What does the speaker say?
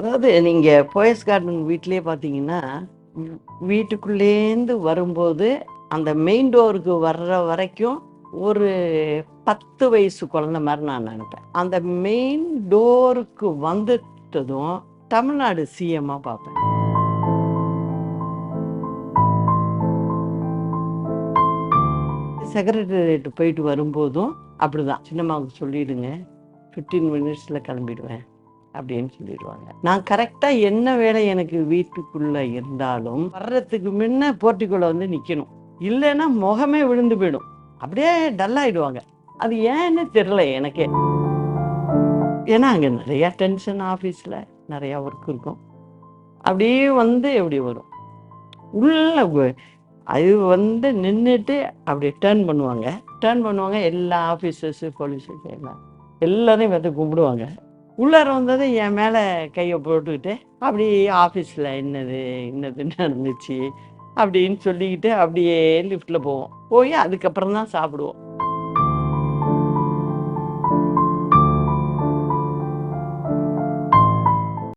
அதாவது நீங்கள் போயஸ் கார்டன் வீட்டிலே பார்த்தீங்கன்னா வீட்டுக்குள்ளேருந்து வரும்போது அந்த மெயின் டோருக்கு வர்ற வரைக்கும் ஒரு பத்து வயசு குழந்தை மாதிரி நான் நினைப்பேன். அந்த மெயின் டோருக்கு வந்துட்டதும் தமிழ்நாடு சிஎம்மாக பார்ப்பேன் செக்ரட்டரியேட் போயிட்டு வரும்போதும் அப்படிதான். சின்னம்மாவுக்கு சொல்லிடுங்க. ஃபிஃப்டீன் மினிட்ஸில் கிளம்பிடுவேன். அப்படின்னு சொல்லிடுவாங்க. நான் கரெக்டாக என்ன வேலை எனக்கு வீட்டுக்குள்ளே இருந்தாலும் வர்றதுக்கு முன்ன போர்ட்டிக்குள்ளே வந்து நிற்கணும் இல்லைன்னா முகமே விழுந்து போயிடும். அப்படியே டல்லாயிடுவாங்க அது ஏன்னு தெரில எனக்கே. ஏன்னா அங்கே நிறையா டென்ஷன் ஆஃபீஸில் நிறையா ஒர்க் இருக்கும். அப்படியே வந்து எப்படி வரும்? உள்ள அது வந்து நின்றுட்டு அப்படி டேர்ன் பண்ணுவாங்க. டேர்ன் பண்ணுவாங்க. எல்லா ஆஃபீஸர்ஸு போலீஸு எல்லாம். எல்லாரையும் வந்து கும்பிடுவாங்க. உள்ளார வந்தது என் மேலே கையை போட்டுக்கிட்டு அப்படி ஆஃபீஸில் என்னது என்னது நடந்துச்சு? அப்படின்னு சொல்லிக்கிட்டு அப்படியே லிஃப்ட்டில் போவோம். போய் அதுக்கப்புறம் தான் சாப்பிடுவோம்.